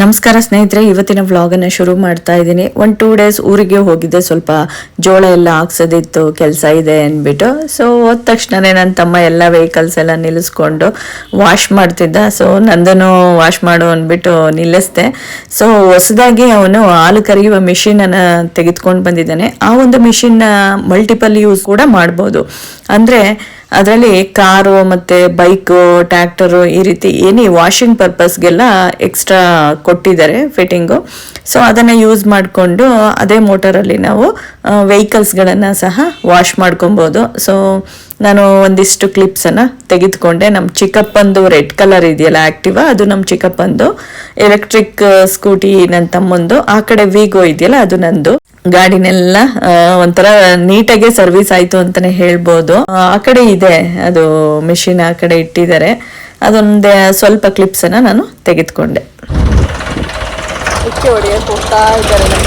ನಮಸ್ಕಾರ ಸ್ನೇಹಿತರೆ, ಇವತ್ತಿನ ವ್ಲಾಗನ್ನು ಶುರು ಮಾಡ್ತಾ ಇದ್ದೀನಿ. ಒಂದು ಟೂ ಡೇಸ್ ಊರಿಗೆ ಹೋಗಿದ್ದೆ, ಸ್ವಲ್ಪ ಜೋಳ ಎಲ್ಲ ಹಾಕ್ಸೋದಿತ್ತು, ಕೆಲಸ ಇದೆ ಅಂದ್ಬಿಟ್ಟು. ಸೊ ಹೋದ ತಕ್ಷಣನೇ ನನ್ನ ತಮ್ಮ ಎಲ್ಲ ವೆಹಿಕಲ್ಸ್ ಎಲ್ಲ ನಿಲ್ಲಿಸ್ಕೊಂಡು ವಾಶ್ ಮಾಡ್ತಿದ್ದ. ಸೊ ನಂದನು ವಾಶ್ ಮಾಡು ಅಂದ್ಬಿಟ್ಟು ನಿಲ್ಲಿಸ್ದೆ. ಸೊ ಹೊಸದಾಗಿ ಅವನು ಹಾಲು ಕರೆಯುವ ಮಿಷಿನನ್ನು ತೆಗೆದುಕೊಂಡು ಬಂದಿದ್ದಾನೆ. ಆ ಒಂದು ಮಿಷಿನ್ನ ಮಲ್ಟಿಪಲ್ ಯೂಸ್ ಕೂಡ ಮಾಡ್ಬೋದು. ಅಂದರೆ ಅದರಲ್ಲಿ ಕಾರು ಮತ್ತು ಬೈಕು ಟ್ರ್ಯಾಕ್ಟರು ಈ ರೀತಿ ಏನಿ ವಾಷಿಂಗ್ ಪರ್ಪಸ್ಗೆಲ್ಲ ಎಕ್ಸ್ಟ್ರಾ ಕೊಟ್ಟಿದ್ದಾರೆ ಫಿಟ್ಟಿಂಗು ಸೊ ಅದನ್ನು ಯೂಸ್ ಮಾಡಿಕೊಂಡು ಅದೇ ಮೋಟರಲ್ಲಿ ನಾವು ವೆಹಿಕಲ್ಸ್ಗಳನ್ನು ಸಹ ವಾಶ್ ಮಾಡ್ಕೊಬೋದು. ಸೊ ನಾನು ಒಂದಿಷ್ಟು ಕ್ಲಿಪ್ಸನ್ನು ತೆಗೆದುಕೊಂಡೆ. ನಮ್ಮ ಚಿಕ್ಕಪ್ಪಂದು ರೆಡ್ ಕಲರ್ ಇದೆಯಲ್ಲ ಆ್ಯಕ್ಟಿವಾ ಅದು ನಮ್ಮ ಚಿಕ್ಕಪ್ಪಂದು. ಎಲೆಕ್ಟ್ರಿಕ್ ಸ್ಕೂಟಿ ನನ್ನ ತಮ್ಮಂದು. ಆ ಕಡೆ ವಿಗೋ ಇದೆಯಲ್ಲ, ಅದು ನಂದು. ಗಾಡಿನೆಲ್ಲ ಒಂಥರ ನೀಟಾಗೆ ಸರ್ವಿಸ್ ಆಯ್ತು ಅಂತಾನೆ ಹೇಳ್ಬೋದು. ಆ ಕಡೆ ಇದೆ, ಅದು ಮೆಷಿನ್ ಆ ಕಡೆ ಇಟ್ಟಿದ್ದಾರೆ. ಅದೊಂದೇ ಸ್ವಲ್ಪ ಕ್ಲಿಪ್ಸನ್ನು ನಾನು ತೆಗೆದುಕೊಂಡೆ. ಹೊಡೆಯಕ್ಕೆ ಹೋಗ್ತಾ ಇದ್ದಾರೆ ನಮ್ಮ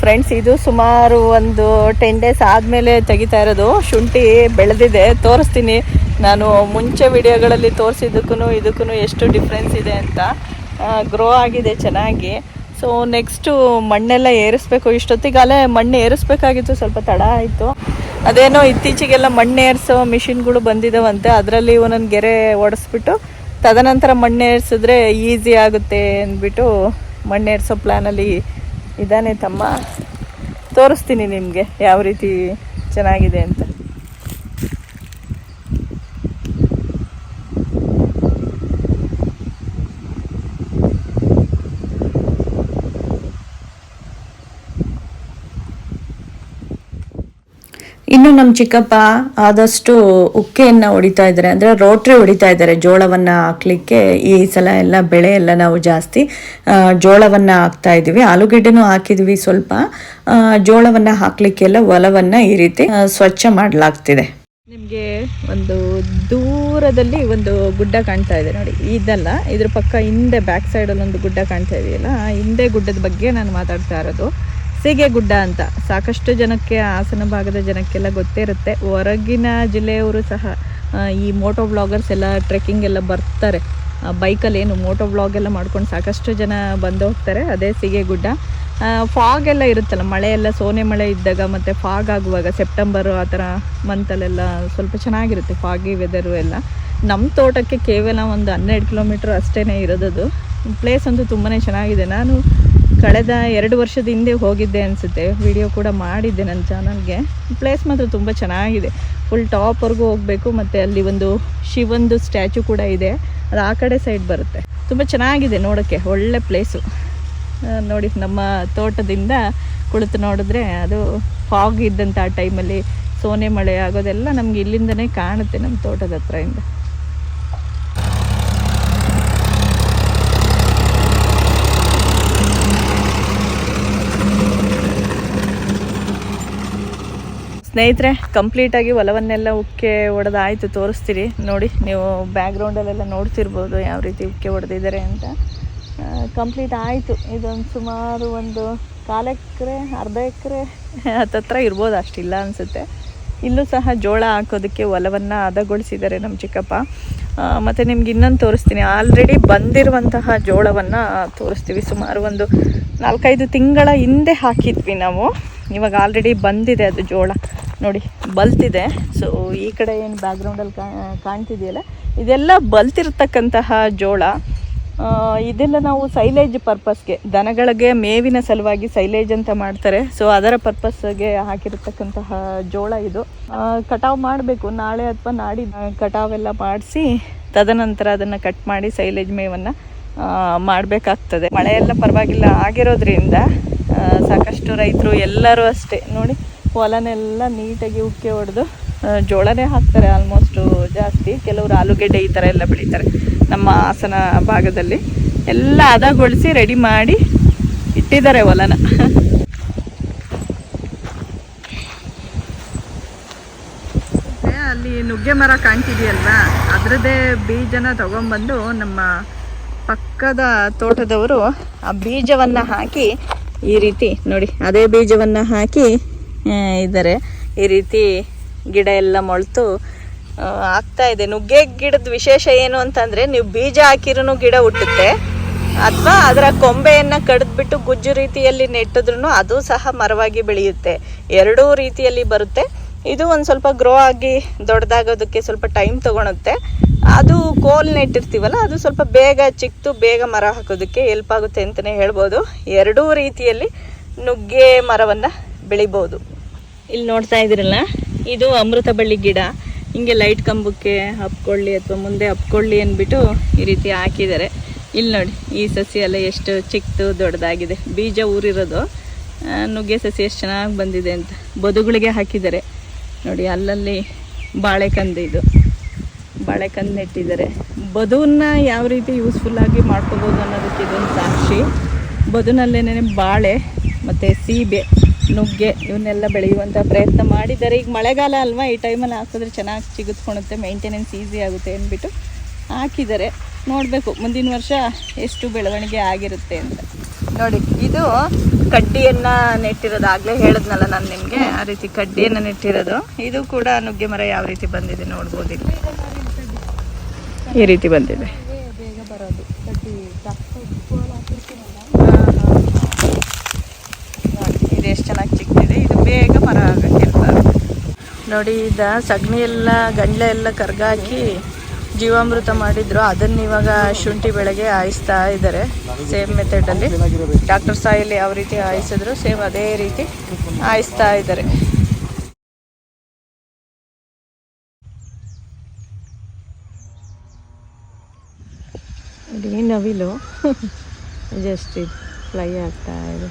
ಫ್ರೆಂಡ್ಸ್ ಇದು ಸುಮಾರು ಒಂದು ಟೆನ್ ಡೇಸ್ ಆದಮೇಲೆ ತೆಗಿತಾ ಇರೋದು. ಶುಂಠಿ ಬೆಳೆದಿದೆ. ತೋರಿಸ್ತೀನಿ. ನಾನು ಮುಂಚೆ ವಿಡಿಯೋಗಳಲ್ಲಿ ತೋರಿಸಿದ್ದಕ್ಕೂ ಇದಕ್ಕೂ ಎಷ್ಟು ಡಿಫ್ರೆನ್ಸ್ ಇದೆ ಅಂತ. ಗ್ರೋ ಆಗಿದೆ ಚೆನ್ನಾಗಿ. ಸೊ ನೆಕ್ಸ್ಟು ಮಣ್ಣೆಲ್ಲ ಏರಿಸ್ಬೇಕು. ಅಲ್ಲೇ ಮಣ್ಣು ಏರಿಸ್ಬೇಕಾಗಿತ್ತು. ಸ್ವಲ್ಪ ತಡ ಆಯಿತು. ಅದೇನೋ ಇತ್ತೀಚೆಗೆಲ್ಲ ಮಣ್ಣು ಏರಿಸೋ ಮಿಷಿನ್ಗಳು ಬಂದಿದ್ದಾವಂತೆ ಅದರಲ್ಲಿ ಒಂದೊಂದು ಗೆರೆ ಒಡಿಸ್ಬಿಟ್ಟು ತದನಂತರ ಮಣ್ಣು ಏರಿಸಿದ್ರೆ ಈಸಿ ಆಗುತ್ತೆ ಅಂದ್ಬಿಟ್ಟು ಮಣ್ಣು ಏರಿಸೋ ಪ್ಲ್ಯಾನಲ್ಲಿ ಇದ್ದಾನೆ ತಮ್ಮ. ತೋರಿಸ್ತೀನಿ ನಿಮಗೆ ಯಾವ ರೀತಿ ಚೆನ್ನಾಗಿದೆ ಅಂತ. ಇನ್ನು ನಮ್ಮ ಚಿಕ್ಕಪ್ಪ ಆದಷ್ಟು ಉಕ್ಕೆಯನ್ನ ಹೊಡಿತಾ ಇದ್ದಾರೆ ಅಂದ್ರೆ ರೋಟ್ರಿ ಹೊಡಿತಾ ಇದ್ದಾರೆ ಜೋಳವನ್ನ ಹಾಕ್ಲಿಕ್ಕೆ ಈ ಸಲ ಎಲ್ಲ ಬೆಳೆ ಎಲ್ಲ ನಾವು ಜಾಸ್ತಿ ಜೋಳವನ್ನ ಹಾಕ್ತಾ ಇದೀವಿ. ಆಲೂಗೆಡ್ಡೆನೂ ಹಾಕಿದ್ವಿ ಸ್ವಲ್ಪ. ಜೋಳವನ್ನ ಜೋಳವನ್ನು ಹಾಕ್ಲಿಕ್ಕೆಲ್ಲ ಹೊಲವನ್ನು ಈ ರೀತಿ ಸ್ವಚ್ಛ ಮಾಡಲಾಗ್ತಿದೆ. ನಿಮಗೆ ಒಂದು ದೂರದಲ್ಲಿ ಒಂದು ಗುಡ್ಡ ಕಾಣ್ತಾ ಇದೆ ನೋಡಿ. ಇದಲ್ಲ, ಇದ್ರ ಪಕ್ಕ ಹಿಂದೆ ಬ್ಯಾಕ್ ಸೈಡ್ ಅಲ್ಲಿ ಒಂದು ಗುಡ್ಡ ಕಾಣ್ತಾ ಇದೆಯಲ್ಲ ಹಿಂದೆ ಗುಡ್ಡದ ಬಗ್ಗೆ ನಾನು ಮಾತಾಡ್ತಾ ಇರೋದು. ಸೀಗೆ ಗುಡ್ಡ ಅಂತ. ಸಾಕಷ್ಟು ಜನಕ್ಕೆ, ಹಾಸನ ಭಾಗದ ಜನಕ್ಕೆಲ್ಲ ಗೊತ್ತೇ ಇರುತ್ತೆ. ಹೊರಗಿನ ಜಿಲ್ಲೆಯವರು ಸಹ ಈ ಮೋಟೋ ಬ್ಲಾಗರ್ಸ್ ಎಲ್ಲ ಟ್ರೆಕ್ಕಿಂಗ್ ಎಲ್ಲ ಬರ್ತಾರೆ. ಬೈಕಲ್ಲಿ ಏನು ಮೋಟೋ ಬ್ಲಾಗ್ ಎಲ್ಲ ಮಾಡ್ಕೊಂಡು ಸಾಕಷ್ಟು ಜನ ಬಂದು ಹೋಗ್ತಾರೆ. ಅದೇ ಸಿಗೆ ಗುಡ್ಡ. ಫಾಗ್ ಎಲ್ಲ ಇರುತ್ತಲ್ಲ, ಮಳೆ ಎಲ್ಲ, ಸೋನೆ ಮಳೆ ಇದ್ದಾಗ ಮತ್ತು ಫಾಗ್ ಆಗುವಾಗ ಸೆಪ್ಟೆಂಬರು ಆ ಥರ ಮಂತಲ್ಲೆಲ್ಲ ಸ್ವಲ್ಪ ಚೆನ್ನಾಗಿರುತ್ತೆ ಫಾಗಿ ವೆದರು ಎಲ್ಲ. ನಮ್ಮ ತೋಟಕ್ಕೆ ಕೇವಲ ಒಂದು ಹನ್ನೆರಡು ಕಿಲೋಮೀಟ್ರ್ ಅಷ್ಟೇ ಇರೋದದು. ಪ್ಲೇಸ್ ಅಂತೂ ತುಂಬಾ ಚೆನ್ನಾಗಿದೆ. ನಾನು ಕಳೆದ ಎರಡು ವರ್ಷದ ಹಿಂದೆ ಹೋಗಿದ್ದೆ ಅನಿಸುತ್ತೆ. ವಿಡಿಯೋ ಕೂಡ ಮಾಡಿದ್ದೆ ನನ್ನ ಚಾನಲ್ಗೆ ಪ್ಲೇಸ್ ಮಾತ್ರ ತುಂಬ ಚೆನ್ನಾಗಿದೆ. ಫುಲ್ ಟಾಪ್ವರೆಗೂ ಹೋಗಬೇಕು, ಮತ್ತು ಅಲ್ಲಿ ಒಂದು ಶಿವಂದು ಸ್ಟ್ಯಾಚು ಕೂಡ ಇದೆ. ಅದು ಆ ಕಡೆ ಸೈಡ್ ಬರುತ್ತೆ. ತುಂಬ ಚೆನ್ನಾಗಿದೆ ನೋಡೋಕ್ಕೆ, ಒಳ್ಳೆ ಪ್ಲೇಸು ನೋಡಿ, ನಮ್ಮ ತೋಟದಿಂದ ಕುಳಿತು ನೋಡಿದ್ರೆ ಅದು ಫಾಗ್ ಇದ್ದಂಥ ಆ ಟೈಮಲ್ಲಿ ಸೋನೆ ಮಳೆ ಆಗೋದೆಲ್ಲ ನಮ್ಗೆ ಇಲ್ಲಿಂದನೇ ಕಾಣುತ್ತೆ ನಮ್ಮ ತೋಟದ ಹತ್ರದಿಂದ ಸ್ನೇಹಿತರೆ ಕಂಪ್ಲೀಟಾಗಿ ಹೊಲವನ್ನೆಲ್ಲ ಉಕ್ಕೆ ಹೊಡೆದಾಯ್ತು ತೋರಿಸ್ತೀರಿ. ನೋಡಿ, ನೀವು ಬ್ಯಾಕ್ಗ್ರೌಂಡಲ್ಲೆಲ್ಲ ನೋಡ್ತಿರ್ಬೋದು ಯಾವ ರೀತಿ ಉಕ್ಕೆ ಹೊಡೆದಿದ್ದಾರೆ ಅಂತ. ಕಂಪ್ಲೀಟ್ ಆಯಿತು. ಇದೊಂದು ಸುಮಾರು ಒಂದು ಕಾಲು ಎಕರೆ, ಅರ್ಧ ಎಕರೆ ಹತ್ತತ್ರ ಇರ್ಬೋದು, ಅಷ್ಟಿಲ್ಲ ಅನಿಸುತ್ತೆ. ಇಲ್ಲೂ ಸಹ ಜೋಳ ಹಾಕೋದಕ್ಕೆ ಹೊಲವನ್ನು ಹದಗೊಳಿಸಿದ್ದಾರೆ ನಮ್ಮ ಚಿಕ್ಕಪ್ಪ. ಮತ್ತು ನಿಮ್ಗೆ ಇನ್ನೊಂದು ತೋರಿಸ್ತೀನಿ. ಆಲ್ರೆಡಿ ಬಂದಿರುವಂತಹ ಜೋಳವನ್ನು ತೋರಿಸ್ತೀವಿ. ಸುಮಾರು ಒಂದು ನಾಲ್ಕೈದು ತಿಂಗಳ ಹಿಂದೆ ಹಾಕಿದ್ವಿ ನಾವು. ಇವಾಗ ಆಲ್ರೆಡಿ ಬಂದಿದೆ ಅದು ಜೋಳ. ನೋಡಿ ಬಲ್ತಿದೆ ಸೊ ಈ ಕಡೆ ಏನು ಬ್ಯಾಕ್ಗ್ರೌಂಡಲ್ಲಿ ಕಾಣ್ತಿದೆಯಲ್ಲ? ಇದೆಲ್ಲ ಬಲ್ತಿರ್ತಕ್ಕಂತಹ ಜೋಳ. ಇದೆಲ್ಲ ನಾವು ಸೈಲೇಜ್ ಪರ್ಪಸ್ಗೆ ದನಗಳಿಗೆ ಮೇವಿನ ಸಲುವಾಗಿ ಸೈಲೇಜ್ ಅಂತ ಮಾಡ್ತಾರೆ. ಸೊ ಅದರ ಪರ್ಪಸ್ಗೆ ಹಾಕಿರತಕ್ಕಂತಹ ಜೋಳ ಇದು. ಕಟಾವು ಮಾಡಬೇಕು. ನಾಳೆ ಅಥವಾ ನಾಡಿ ಕಟಾವೆಲ್ಲ ಮಾಡಿಸಿ, ತದನಂತರ ಅದನ್ನು ಕಟ್ ಮಾಡಿ ಸೈಲೇಜ್ ಮೇವನ್ನು ಮಾಡಬೇಕಾಗ್ತದೆ. ಮಳೆಯೆಲ್ಲ ಪರವಾಗಿಲ್ಲ ಆಗಿರೋದ್ರಿಂದ ಸಾಕಷ್ಟು ರೈತರು ಎಲ್ಲರೂ ಅಷ್ಟೇ. ನೋಡಿ ಹೊಲನೆಲ್ಲ ನೀಟಾಗಿ ಉಕ್ಕಿ ಹೊಡೆದು ಜೋಳನೇ ಹಾಕ್ತಾರೆ ಆಲ್ಮೋಸ್ಟು ಜಾಸ್ತಿ. ಕೆಲವರು ಆಲೂಗೆಡ್ಡೆ ಈ ಥರ ಎಲ್ಲ ಬೆಳೀತಾರೆ ನಮ್ಮ ಹಾಸನ ಭಾಗದಲ್ಲಿ. ಎಲ್ಲ ಹದಗೊಳಿಸಿ ರೆಡಿ ಮಾಡಿ ಇಟ್ಟಿದ್ದಾರೆ ಹೊಲನ ಅಲ್ಲಿ ನುಗ್ಗೆ ಮರ ಕಾಣ್ತಿದೆಯಲ್ವಾ? ಅದರದ್ದೇ ಬೀಜನ ತಗೊಂಬಂದು ನಮ್ಮ ಪಕ್ಕದ ತೋಟದವರು ಆ ಬೀಜವನ್ನು ಹಾಕಿ ಈ ರೀತಿ ನೋಡಿ, ಅದೇ ಬೀಜವನ್ನು ಹಾಕಿ ಇದ್ದಾರೆ ಈ ರೀತಿ ಗಿಡ ಎಲ್ಲ ಮೊಳೆತು ಆಗ್ತಾ ಇದೆ. ನುಗ್ಗೆ ಗಿಡದ ವಿಶೇಷ ಏನು ಅಂತಂದರೆ, ನೀವು ಬೀಜ ಹಾಕಿರೂ ಗಿಡ ಹುಟ್ಟುತ್ತೆ, ಅಥವಾ ಅದರ ಕೊಂಬೆಯನ್ನು ಕಡಿದ್ಬಿಟ್ಟು ಗುಜ್ಜು ರೀತಿಯಲ್ಲಿ ನೆಟ್ಟಿದ್ರು ಅದು ಸಹ ಮರವಾಗಿ ಬೆಳೆಯುತ್ತೆ. ಎರಡೂ ರೀತಿಯಲ್ಲಿ ಬರುತ್ತೆ. ಇದು ಒಂದು ಸ್ವಲ್ಪ ಗ್ರೋ ಆಗಿ ದೊಡ್ಡದಾಗೋದಕ್ಕೆ ಸ್ವಲ್ಪ ಟೈಮ್ ತಗೊಳುತ್ತೆ. ಅದು ಕೋಲ್ ನೆಟ್ಟಿರ್ತೀವಲ್ಲ, ಅದು ಸ್ವಲ್ಪ ಬೇಗ ಚಿಕ್ತು, ಬೇಗ ಮರ ಹಾಕೋದಕ್ಕೆ ಹೆಲ್ಪ್ ಆಗುತ್ತೆ ಅಂತಲೇ ಹೇಳ್ಬೋದು. ಎರಡೂ ರೀತಿಯಲ್ಲಿ ನುಗ್ಗೆ ಮರವನ್ನು ಬೆಳಿಬೋದು. ಇಲ್ಲಿ ನೋಡ್ತಾ ಇದ್ರಲ್ಲ ಇದು ಅಮೃತ ಬಳ್ಳಿ ಗಿಡ. ಹಿಂಗೆ ಲೈಟ್ ಕಂಬಕ್ಕೆ ಹಪ್ಕೊಳ್ಳಿ ಅಥವಾ ಮುಂದೆ ಹಪ್ಕೊಳ್ಳಿ ಅಂದ್ಬಿಟ್ಟು ಈ ರೀತಿ ಹಾಕಿದ್ದಾರೆ. ಇಲ್ಲಿ ನೋಡಿ, ಈ ಸಸಿ ಎಲ್ಲ ಎಷ್ಟು ಚಿಕ್ಕದು ದೊಡ್ಡದಾಗಿದೆ. ಬೀಜ ಊರಿರೋದು. ನುಗ್ಗೆ ಸಸಿ ಎಷ್ಟು ಚೆನ್ನಾಗಿ ಬಂದಿದೆ ಅಂತ ಬದುಗಳಿಗೆ ಹಾಕಿದ್ದಾರೆ. ನೋಡಿ, ಅಲ್ಲಲ್ಲಿ ಬಾಳೆಕಂದು ಇದು. ಬಾಳೆಕಂದು ನೆಟ್ಟಿದ್ದಾರೆ. ಬದುವನ್ನ ಯಾವ ರೀತಿ ಯೂಸ್ಫುಲ್ಲಾಗಿ ಮಾಡ್ಕೋಬೋದು ಅನ್ನೋದಕ್ಕೆ ಇದೊಂದು ಸಾಕ್ಷಿ. ಬದುನಲ್ಲೇನೆ ಬಾಳೆ ಮತ್ತು ಸೀಬೆ. ನುಗ್ಗೆ ಇವನ್ನೆಲ್ಲ ಬೆಳೆಯುವಂಥ ಪ್ರಯತ್ನ ಮಾಡಿದ್ದಾರೆ. ಈಗ ಮಳೆಗಾಲ ಅಲ್ವಾ? ಈ ಟೈಮಲ್ಲಿ ಹಾಕಿದ್ರೆ ಚೆನ್ನಾಗಿ ಚಿಗುತ್ಕೊಳುತ್ತೆ ಮೇಂಟೆನೆನ್ಸ್ ಈಸಿ ಆಗುತ್ತೆ ಅಂದ್ಬಿಟ್ಟು ಹಾಕಿದ್ದಾರೆ. ನೋಡಬೇಕು, ಮುಂದಿನ ವರ್ಷ ಎಷ್ಟು ಬೆಳವಣಿಗೆ ಆಗಿರುತ್ತೆ ಅಂತ. ನೋಡಿ, ಇದು ಕಡ್ಡಿಯನ್ನು ನೆಟ್ಟಿರೋದು. ಆಗಲೇ ಹೇಳಿದ್ನಲ್ಲ ನಾನು ನಿಮಗೆ, ಆ ರೀತಿ ಕಡ್ಡಿಯನ್ನು ನೆಟ್ಟಿರೋದು. ಇದು ಕೂಡ ನುಗ್ಗೆ ಮರ ಯಾವ ರೀತಿ ಬಂದಿದೆ ನೋಡ್ಬೋದು ಇಲ್ಲಿ. ಈ ರೀತಿ ಬಂದಿದೆ. ನೋಡಿ ಇದು ಎಷ್ಟು ಚೆನ್ನಾಗಿ ಚಿಕ್ಕಿದೆ. ಇದು ಬೇಗ ಮರ ಆಗಕ್ಕೆ ನೋಡಿ, ಇದ ಸಗಣಿ ಎಲ್ಲ, ಗಂಡ್ಲೆ ಎಲ್ಲ ಕರ್ಗಾಕಿ ಜೀವಾಮೃತ ಮಾಡಿದ್ರು. ಅದನ್ನ ಇವಾಗ ಶುಂಠಿ ಬೆಳೆಗೆ ಹಾಯಿಸ್ತಾ ಇದ್ದಾರೆ ಸೇಮ್ ಮೆಥಡಲ್ಲಿ ಡಾಕ್ಟರ್ ಸಾಯಿಲ್ ಯಾವ ರೀತಿ ಹಾಯಿಸಿದ್ರು, ಸೇಮ್ ಅದೇ ರೀತಿ ಹಾಯಿಸ್ತಾ ಇದ್ದಾರೆ ನವಿಲು ಜಸ್ಟ್ ಇದು ಫ್ಲೈ ಆಗ್ತಾ ಇದೆ.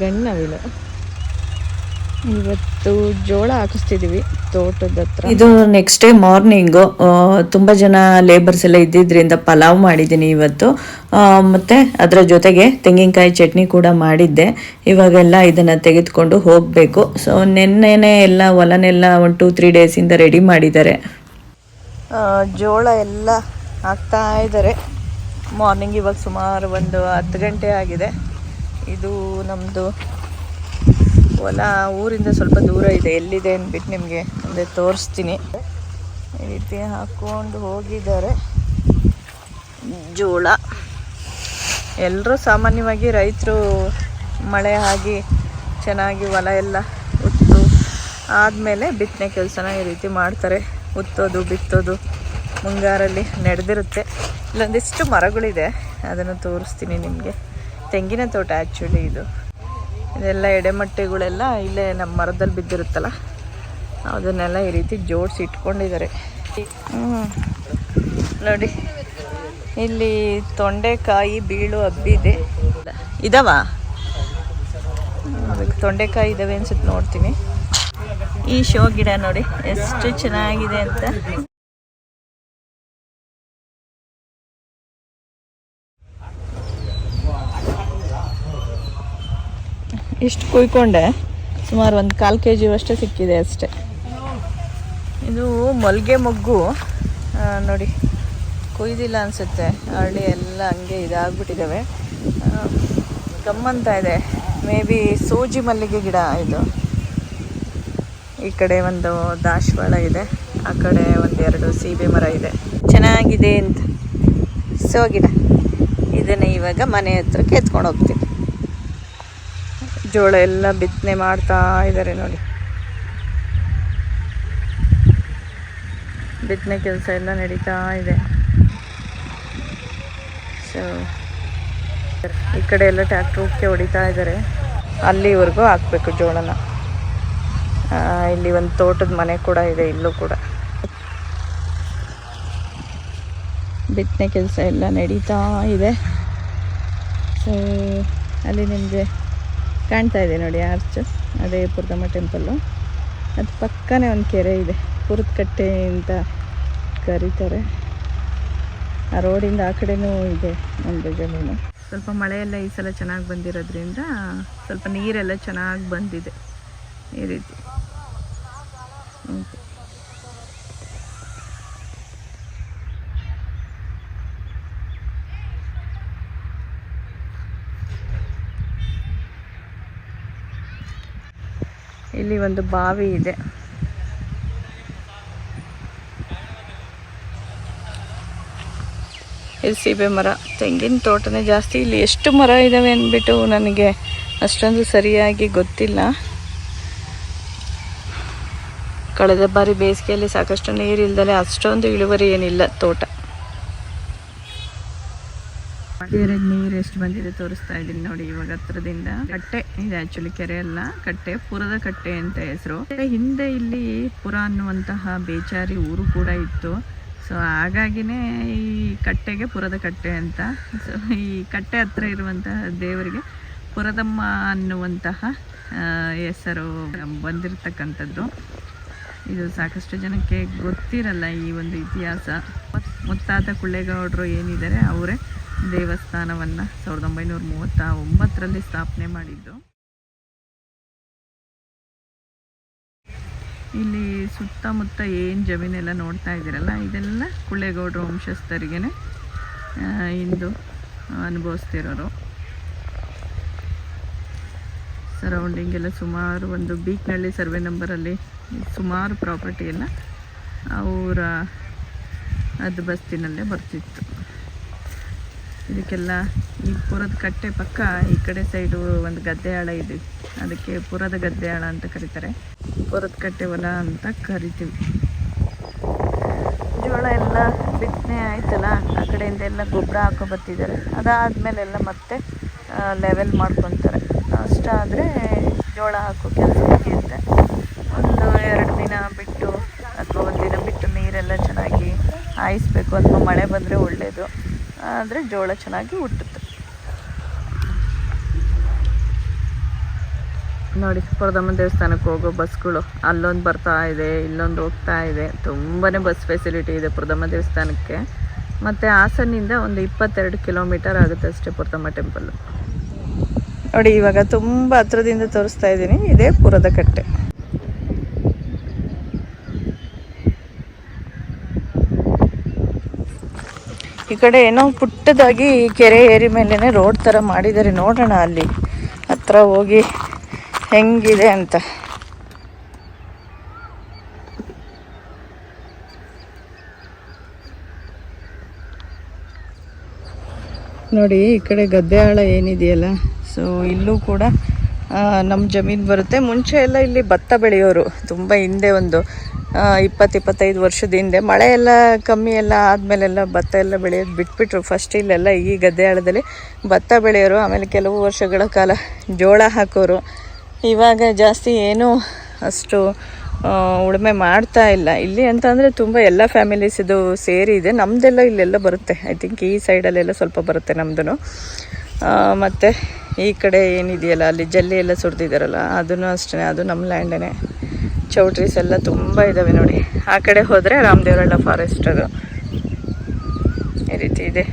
ಗಂಡು ನವಿಲು ಇವತ್ತು ಜೋಳ ಹಾಕಿಸ್ತಿದೀವಿ ತೋಟದ ಹತ್ರ. ಇದು ನೆಕ್ಸ್ಟ್ ಡೇ ಮಾರ್ನಿಂಗು ತುಂಬ ಜನ ಲೇಬರ್ಸ್ ಎಲ್ಲ ಇದ್ದಿದ್ರಿಂದ ಪಲಾವ್ ಮಾಡಿದ್ದೀನಿ ಇವತ್ತು. ಮತ್ತು ಮತ್ತೆ ಅದರ ಜೊತೆಗೆ ತೆಂಗಿನಕಾಯಿ ಚಟ್ನಿ ಕೂಡ ಮಾಡಿದ್ದೆ. ಇವಾಗೆಲ್ಲ ಇದನ್ನು ತೆಗೆದುಕೊಂಡು ಹೋಗಬೇಕು. ಸೊ ನಿನ್ನೆನೆ ಎಲ್ಲ ಹೊಲನೆಲ್ಲ ಒಂದು ಟೂ ತ್ರೀ ಡೇಸಿಂದ ರೆಡಿ ಮಾಡಿದ್ದಾರೆ. ಜೋಳ ಎಲ್ಲ ಹಾಕ್ತಾ ಇದ್ದಾರೆ. ಮಾರ್ನಿಂಗ್ ಇವಾಗ ಸುಮಾರು ಒಂದು ಹತ್ತು ಗಂಟೆ ಆಗಿದೆ. ಇದು ನಮ್ಮದು ಹೊಲ, ಊರಿಂದ ಸ್ವಲ್ಪ ದೂರ ಇದೆ. ಎಲ್ಲಿದೆ ಅಂದ್ಬಿಟ್ಟು ನಿಮಗೆ ಮುಂದೆ ತೋರಿಸ್ತೀನಿ. ಈ ರೀತಿ ಹಾಕ್ಕೊಂಡು ಹೋಗಿದ್ದಾರೆ. ಜೋಳ. ಎಲ್ಲರೂ ಸಾಮಾನ್ಯವಾಗಿ ರೈತರು ಮಳೆ ಆಗಿ ಚೆನ್ನಾಗಿ ಹೊಲ ಎಲ್ಲ ಉತ್ತು ಆದಮೇಲೆ ಬಿತ್ತನೆ ಕೆಲಸನ ಈ ರೀತಿ ಮಾಡ್ತಾರೆ. ಉತ್ತೋದು, ಬಿತ್ತೋದು ಮುಂಗಾರಲ್ಲಿ ನಡೆದಿರುತ್ತೆ. ಇಲ್ಲೊಂದಿಷ್ಟು ಮರಗಳಿದೆ. ಅದನ್ನು ತೋರಿಸ್ತೀನಿ ನಿಮಗೆ. ತೆಂಗಿನ ತೋಟ ಆ್ಯಕ್ಚುಲಿ ಇದು. ಇದೆಲ್ಲ ಎಡೆಮಟ್ಟೆಗಳೆಲ್ಲ ಇಲ್ಲೇ ನಮ್ಮ ಮರದಲ್ಲಿ ಬಿದ್ದಿರುತ್ತಲ್ಲ, ಅದನ್ನೆಲ್ಲ ಈ ರೀತಿ ಜೋಡಿಸಿ ಇಟ್ಕೊಂಡಿದ್ದಾರೆ. ನೋಡಿ, ಇಲ್ಲಿ ತೊಂಡೆಕಾಯಿ ಬೀಳು ಹಬ್ಬಿದೆ ಇದಾವ? ಅದಕ್ಕೆ ತೊಂಡೆಕಾಯಿ ಇದಾವೆ ಅನ್ಸುತ್ತೆ, ನೋಡ್ತೀನಿ. ಈ ಶೋ ಗಿಡ ನೋಡಿ, ಎಷ್ಟು ಚೆನ್ನಾಗಿದೆ ಅಂತ. ಇಷ್ಟು ಕುಯ್ಕೊಂಡೆ. ಸುಮಾರು ಒಂದು ಕಾಲು ಕೆ ಜಿ ಅಷ್ಟೇ ಸಿಕ್ಕಿದೆ ಅಷ್ಟೇ. ಇದು ಮಲ್ಗೆ ಮೊಗ್ಗು. ನೋಡಿ, ಕೊಯ್ದಿಲ್ಲ ಅನಿಸುತ್ತೆ. ಹಳ್ಳಿ ಎಲ್ಲ ಹಂಗೆ ಇದಾಗ್ಬಿಟ್ಟಿದ್ದಾವೆ ಗಮ್ಮಂತ ಇದೆ. ಮೇ ಬಿ ಸೂಜಿ ಮಲ್ಲಿಗೆ ಗಿಡ ಇದು. ಈ ಕಡೆ ಒಂದು ದಾಶವಾಳ ಇದೆ. ಆ ಕಡೆ ಒಂದೆರಡು ಸೀಬೆ ಮರ ಇದೆ. ಚೆನ್ನಾಗಿದೆ ಅಂತ. ಸೋ ಗಿಡ. ಇದನ್ನು ಇವಾಗ ಮನೆ ಹತ್ರಕ್ಕೆ ಎತ್ಕೊಂಡು ಹೋಗ್ತೀನಿ. ಜೋಳ ಎಲ್ಲ ಬಿತ್ತನೆ ಮಾಡ್ತಾ ಇದ್ದಾರೆ ನೋಡಿ. ಬಿತ್ತನೆ ಕೆಲಸ ಎಲ್ಲ ನಡೀತಾ ಇದೆ. ಸೊ ಈ ಕಡೆ ಎಲ್ಲ ಟ್ಯಾಕ್ಟ್ರ್ ಉಕ್ಕೆ ಹೊಡಿತಾ ಇದ್ದಾರೆ ಅಲ್ಲಿವರೆಗೂ ಹಾಕ್ಬೇಕು ಜೋಳನ. ಇಲ್ಲಿ ಒಂದು ತೋಟದ ಮನೆ ಕೂಡ ಇದೆ, ಇಲ್ಲೂ ಕೂಡ. ಬಿತ್ತನೆ ಕೆಲಸ ಎಲ್ಲ ನಡೀತಾ ಇದೆ. ಸೊ ಅಲ್ಲಿ ನಿಮಗೆ ಕಾಣ್ತಾ ಇದೆ ನೋಡಿ, ಆರ್ಚ್, ಅದೇ ಪುರದಮ್ಮ ಟೆಂಪಲ್ಲು ಅದು ಪಕ್ಕನೇ ಒಂದು ಕೆರೆ ಇದೆ ಪುರದಕಟ್ಟೆ ಅಂತ ಕರೀತಾರೆ. ಆ ರೋಡಿಂದ ಆ ಕಡೆನೂ ಇದೆ ಒಂದು ಜಮೀನು. ಸ್ವಲ್ಪ ಮಳೆಯೆಲ್ಲ ಈ ಸಲ ಚೆನ್ನಾಗಿ ಬಂದಿರೋದ್ರಿಂದ ಸ್ವಲ್ಪ ನೀರೆಲ್ಲ ಚೆನ್ನಾಗಿ ಬಂದಿದೆ, ಈ ರೀತಿ. ಹ್ಮ್. ಇಲ್ಲಿ ಒಂದು ಬಾವಿ ಇದೆ. ಇದು ಸೀಬೆ ಮರ. ತೆಂಗಿನ ತೋಟನೇ ಜಾಸ್ತಿ. ಇಲ್ಲಿ ಎಷ್ಟು ಮರ ಇದ್ದಾವೆ ಅಂದ್ಬಿಟ್ಟು ನನಗೆ ಅಷ್ಟೊಂದು ಸರಿಯಾಗಿ ಗೊತ್ತಿಲ್ಲ. ಕಳೆದ ಬಾರಿ ಬೇಸಿಗೆಯಲ್ಲಿ ಸಾಕಷ್ಟು ನೀರಿಲ್ದಲೆ ಅಷ್ಟೊಂದು ಇಳುವರಿ ಏನಿಲ್ಲ ತೋಟ. ಕೆರೆ ನೀರು ಎಷ್ಟು ಬಂದಿದೆ ತೋರಿಸ್ತಾ ಇದ್ದೀನಿ ನೋಡಿ ಇವಾಗ ಹತ್ರದಿಂದ. ಕಟ್ಟೆ ಇದೆ ಆಕ್ಚುಲಿ ಕೆರೆ ಅಲ್ಲ. ಕಟ್ಟೆ, ಪುರದ ಕಟ್ಟೆ ಅಂತ ಹೆಸರು. ಹಿಂದೆ ಇಲ್ಲಿ ಪುರ ಅನ್ನುವಂತಹ ಬೇಚಾರಿ ಊರು ಕೂಡ ಇತ್ತು. ಸೊ ಹಾಗಾಗಿನೇ ಈ ಕಟ್ಟೆಗೆ ಪುರದ ಕಟ್ಟೆ ಅಂತ. ಸೊ ಈ ಕಟ್ಟೆ ಹತ್ರ ಇರುವಂತಹ ದೇವರಿಗೆ ಪುರದಮ್ಮ ಅನ್ನುವಂತಹ ಹೆಸರು ಬಂದಿರತಕ್ಕಂಥದ್ದು. ಇದು ಸಾಕಷ್ಟು ಜನಕ್ಕೆ ಗೊತ್ತಿರಲ್ಲ ಈ ಒಂದು ಇತಿಹಾಸ. ಮುತ್ತಾದ ಕುಳ್ಳೇಗೌಡರು ಏನಿದ್ದಾರೆ, ಅವರೇ ದೇವಸ್ಥಾನವನ್ನು ಸಾವಿರದ ಒಂಬೈನೂರ ಮೂವತ್ತ ಒಂಬತ್ತರಲ್ಲಿ ಸ್ಥಾಪನೆ ಮಾಡಿದ್ದು. ಇಲ್ಲಿ ಸುತ್ತಮುತ್ತ ಏನು ಜಮೀನೆಲ್ಲ ನೋಡ್ತಾ ಇದ್ದೀರಲ್ಲ, ಇದೆಲ್ಲ ಕುಳ್ಳೇಗೌಡ್ರ ವಂಶಸ್ಥರಿಗೇ ಇಂದು ಅನುಭವಿಸ್ತಿರೋರು. ಸರೌಂಡಿಂಗ್ ಎಲ್ಲ ಸುಮಾರು ಒಂದು ಬೀಕ್ನಳ್ಳಿ ಸರ್ವೆ ನಂಬರಲ್ಲಿ ಸುಮಾರು ಪ್ರಾಪರ್ಟಿ ಎಲ್ಲ ಅವರ ಅದು ಬಸ್ತಿನಲ್ಲೇ ಬರ್ತಿತ್ತು. ಇದಕ್ಕೆಲ್ಲ ಈ ಪುರದ ಕಟ್ಟೆ ಪಕ್ಕ ಈ ಕಡೆ ಸೈಡು ಒಂದು ಗದ್ದೆ ಆಳ ಇದೆ. ಅದಕ್ಕೆ ಪುರದ ಗದ್ದೆ ಆಳ ಅಂತ ಕರೀತಾರೆ. ಪುರದ ಕಟ್ಟೆ ಹೊಲ ಅಂತ ಕರಿತೀವಿ. ಜೋಳ ಎಲ್ಲ ಬಿತ್ತನೆ ಆಯ್ತಲ್ಲ, ಆ ಕಡೆಯಿಂದ ಎಲ್ಲ ಗೊಬ್ಬರ ಹಾಕೋ ಬರ್ತಿದ್ದಾರೆ. ಅದಾದಮೇಲೆಲ್ಲ ಮತ್ತೆ ಲೆವೆಲ್ ಮಾಡ್ಕೊತಾರೆ. ಅಷ್ಟಾದರೆ ಜೋಳ ಹಾಕೋ ಕೆಲಸ ಮುಗಿಯುತ್ತೆ ಒಂದು ಎರಡು ದಿನ ಬಿಟ್ಟು, ಅಥವಾ ಒಂದು ದಿನ ಬಿಟ್ಟು ನೀರೆಲ್ಲ ಚೆನ್ನಾಗಿ ಹಾಯಿಸ್ಬೇಕು, ಅಥವಾ ಮಳೆ ಬಂದರೆ ಒಳ್ಳೆಯದು ಆದರೆ ಜೋಳ ಚೆನ್ನಾಗಿ ಹುಟ್ಟುತ್ತೆ. ನೋಡಿ ಪುರದಮ್ಮ ದೇವಸ್ಥಾನಕ್ಕೆ ಹೋಗೋ ಬಸ್ಗಳು, ಅಲ್ಲೊಂದು ಬರ್ತಾ ಇದೆ, ಇಲ್ಲೊಂದು ಹೋಗ್ತಾ ಇದೆ. ತುಂಬಾ ಬಸ್ ಫೆಸಿಲಿಟಿ ಇದೆ ಪುರದಮ್ಮ ದೇವಸ್ಥಾನಕ್ಕೆ. ಮತ್ತು ಹಾಸನಿಂದ ಒಂದು ಇಪ್ಪತ್ತೆರಡು ಕಿಲೋಮೀಟರ್ ಆಗುತ್ತೆ ಅಷ್ಟೇ ಪುರದಮ್ಮ ಟೆಂಪಲ್ಲು ನೋಡಿ, ಇವಾಗ ತುಂಬ ಹತ್ರದಿಂದ ತೋರಿಸ್ತಾ ಇದ್ದೀನಿ. ಇದೇ ಪುರದ ಕಟ್ಟೆ. ಈ ಕಡೆ ಏನೋ ಪುಟ್ಟದಾಗಿ ಕೆರೆ ಏರಿ ಮೇಲೇ ರೋಡ್ ಥರ ಮಾಡಿದ್ದಾರೆ. ನೋಡೋಣ ಅಲ್ಲಿ. ಹತ್ರ ಹೋಗಿ ಹೆಂಗಿದೆ ಅಂತ. ನೋಡಿ, ಈ ಕಡೆ ಗದ್ದೆ ಆಳ ಏನಿದೆಯಲ್ಲ? ಸೊ ಇಲ್ಲೂ ಕೂಡ ನಮ್ಮ ಜಮೀನು ಬರುತ್ತೆ. ಮುಂಚೆ ಎಲ್ಲ ಇಲ್ಲಿ ಭತ್ತ ಬೆಳೆಯೋರು. ತುಂಬ ಹಿಂದೆ ಒಂದು ಇಪ್ಪತ್ತು ಇಪ್ಪತ್ತೈದು ವರ್ಷದ ಹಿಂದೆ. ಮಳೆ ಎಲ್ಲ ಕಮ್ಮಿ ಎಲ್ಲ ಆದಮೇಲೆಲ್ಲ ಭತ್ತ ಎಲ್ಲ ಬೆಳೆಯೋದು ಬಿಟ್ಬಿಟ್ರು. ಫಸ್ಟ್ ಇಲ್ಲೆಲ್ಲ ಈ ಗದ್ದೆ ಆಳದಲ್ಲಿ ಭತ್ತ ಬೆಳೆಯೋರು, ಆಮೇಲೆ ಕೆಲವು ವರ್ಷಗಳ ಕಾಲ ಜೋಳ ಹಾಕೋರು. ಇವಾಗ ಜಾಸ್ತಿ ಏನೂ ಅಷ್ಟು ಉಳುಮೆ ಮಾಡ್ತಾ ಇಲ್ಲ. ಇಲ್ಲಿ ಅಂತ ಅಂದರೆ ತುಂಬ ಎಲ್ಲ ಫ್ಯಾಮಿಲೀಸ್ ಇದು ಸೇರಿ ಇದೆ. ನಮ್ಮದೆಲ್ಲ ಇಲ್ಲೆಲ್ಲ ಬರುತ್ತೆ. ಐ ಥಿಂಕ್ ಈ ಸೈಡಲ್ಲೆಲ್ಲ ಸ್ವಲ್ಪ ಬರುತ್ತೆ ನಮ್ಮದು ಮತ್ತು ಈ ಕಡೆ ಏನಿದೆಯಲ್ಲ, ಅಲ್ಲಿ ಜಲ್ಲಿ ಎಲ್ಲ ಸುರಿದಿದ್ದಾರಲ್ಲ ಅದನ್ನು ಅಷ್ಟೇ ಅದು ನಮ್ಮ ಲ್ಯಾಂಡೇ ಚೌಟ್ರೀಸ್ ಎಲ್ಲ ತುಂಬ ಇದ್ದಾವೆ ನೋಡಿ. ಆ ಕಡೆ ಹೋದರೆ ರಾಮದೇವರಳ್ಳ ಫಾರೆಸ್ಟ್ ಅದು. ಈ ರೀತಿ ಇದೆ.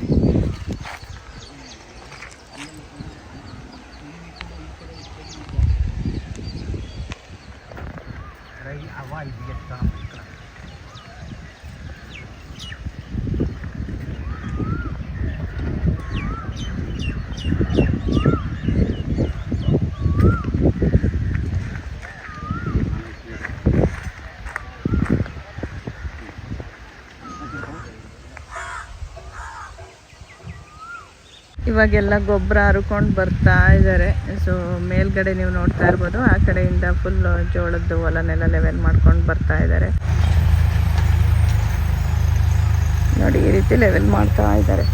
ಇವಾಗೆಲ್ಲ ಗೊಬ್ಬರ ಹರ್ಕೊಂಡು ಬರ್ತಾ ಇದ್ದಾರೆ. ಸೊ ಮೇಲ್ಗಡೆ ನೀವು ನೋಡ್ತಾ ಇರ್ಬೋದು. ಆ ಕಡೆಯಿಂದ ಫುಲ್ ಜೋಳದ್ದು ಹೊಲನೆಲ್ಲ ಲೆವೆಲ್ ಮಾಡ್ಕೊಂಡು ಬರ್ತಾ ಇದ್ದಾರೆ. ನೋಡಿ, ಈ ರೀತಿ ಲೆವೆಲ್ ಮಾಡ್ತಾ ಇದ್ದಾರೆ.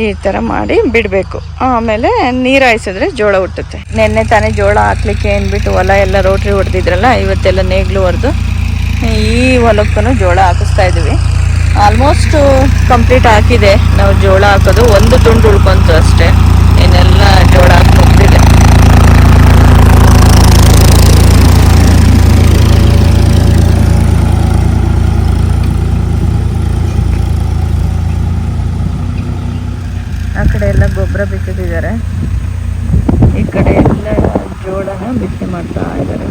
ಈ ಥರ ಮಾಡಿ ಬಿಡಬೇಕು. ಆಮೇಲೆ ನೀರು ಹಾಯಿಸಿದ್ರೆ ಜೋಳ ಹುಟ್ಟುತ್ತೆ. ನೆನ್ನೆ ತಾನೇ ಜೋಳ ಹಾಕ್ಲಿಕ್ಕೆ ಏನ್ಬಿಟ್ಟು ಹೊಲ ಎಲ್ಲ ರೋಟ್ರಿ ಹೊಡೆದಿದ್ರಲ್ಲ, ಇವತ್ತೆಲ್ಲ ನೇಗ್ಲು ಹೊಡೆದು ಈ ಹೊಲಕ್ಕೂ ಜೋಳ ಹಾಕಿಸ್ತಾ ಇದ್ದೀವಿ. ಆಲ್ಮೋಸ್ಟ್ ಕಂಪ್ಲೀಟ್ ಹಾಕಿದೆ. ನಾವು ಜೋಳ ಹಾಕೋದು. ಒಂದು ತುಂಡು ಉಳ್ಕೊಂತು ಅಷ್ಟೇ. ಇನ್ನೆಲ್ಲ ಜೋಳ ಹಾಕಿ ಆ ಕಡೆ ಎಲ್ಲ ಗೊಬ್ಬರ ಬಿತ್ತಿದ್ದಾರೆ ಈ ಕಡೆ ಎಲ್ಲ ಜೋಳನ ಬಿತ್ತನೆ ಮಾಡ್ತಾ ಇದ್ದಾರೆ.